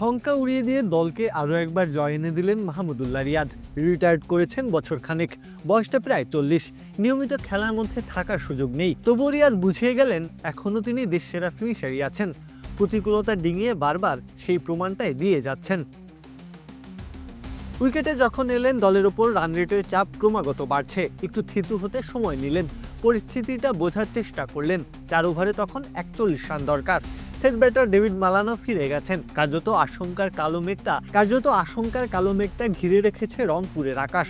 শঙ্কা উড়িয়ে দিয়ে দলকে আরও একবার জয় এনে দিলেন মাহমুদুল্লাহ রিয়াদ। রিটায়ার্ড করেছেন বছর খানেক বয়সটা প্রায় চল্লিশ। নিয়মিত খেলার মধ্যে থাকার সুযোগ নেই। তবু রিয়াদ বুঝিয়ে গেলেন এখনও তিনি দেশসেরা ফিনিশারই আছেন। প্রতিকূলতা ডিঙিয়ে বারবার সেই প্রমাণটাই দিয়ে যাচ্ছেন। উইকেটে যখন এলেন, দলের ওপর রান রেটের চাপ ক্রমাগত বাড়ছে। একটু থিতু হতে সময় নিলেন। পরিস্থিতিটা বোঝার চেষ্টা করলেন। চার ওভারে তখন একচল্লিশ রান দরকার। সেট ব্যাটার ডেভিড মালানো ফিরে গেছেন। কার্যত আশঙ্কার কালো মেঘটা, কার্যত আশঙ্কার কালো মেঘটা ঘিরে রেখেছে রংপুরের আকাশ।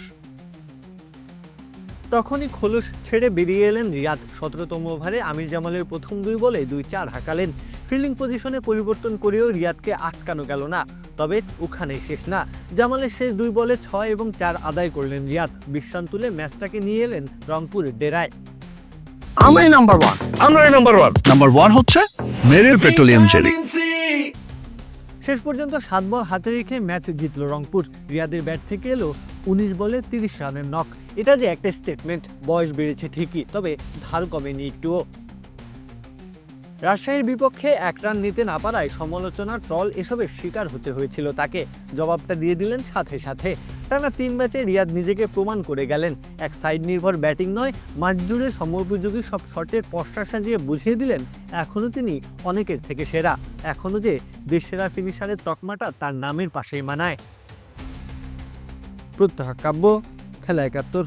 তখনই খোলস ছেড়ে বেরিয়ে এলেন রিয়াদ। সতেরোতম ওভারে আমির জামালের প্রথম দুই বলে দুই চার হাঁকালেন। ফিল্ডিং পজিশনে পরিবর্তন করেও রিয়াদকে আটকানো গেল না। তবে ওখানেই শেষ না। জামালের শেষ দুই বলে ছয় এবং চার আদায় করলেন রিয়াদ। বিশ্রাম তুলে ম্যাচটাকে নিয়ে এলেন রংপুরের ডেরায়। আমি নাম্বার ওয়ান আমরা নাম্বার ওয়ান নাম্বার ওয়ান হচ্ছে মেরিল পেট্রোলিয়াম জেলি শেষ পর্যন্ত সাত বল হাতে রেখে ম্যাচ জিতল রংপুর। রিয়াদের ব্যাট থেকে এলো উনিশ বলে তিরিশ রানের নক এটা যে একটা স্টেটমেন্ট বয়স বেড়েছে ঠিকই তবে ধার কমেনি একটুও। রাজশাহীর বিপক্ষে এক রান নিতে না পারায় সমালোচনা ট্রল এসবের শিকার হতে হয়েছিল তাকে। জবাবটা দিয়ে দিলেন সাথে সাথে। টানা তিন ম্যাচে রিয়াদ নিজেকে প্রমাণ করে গেলেন। এক সাইড নির্ভর ব্যাটিং নয় মাঠ সমপযোগী সব শটের পশ্চা সাজিয়ে বুঝিয়ে দিলেন এখনও তিনি অনেকের থেকে সেরা। এখনও যে দেশসেরা ফিনিশারের তকমাটা তার নামের পাশেই মানায়। প্রত্যহ কাব্য, খেলা একাত্তর।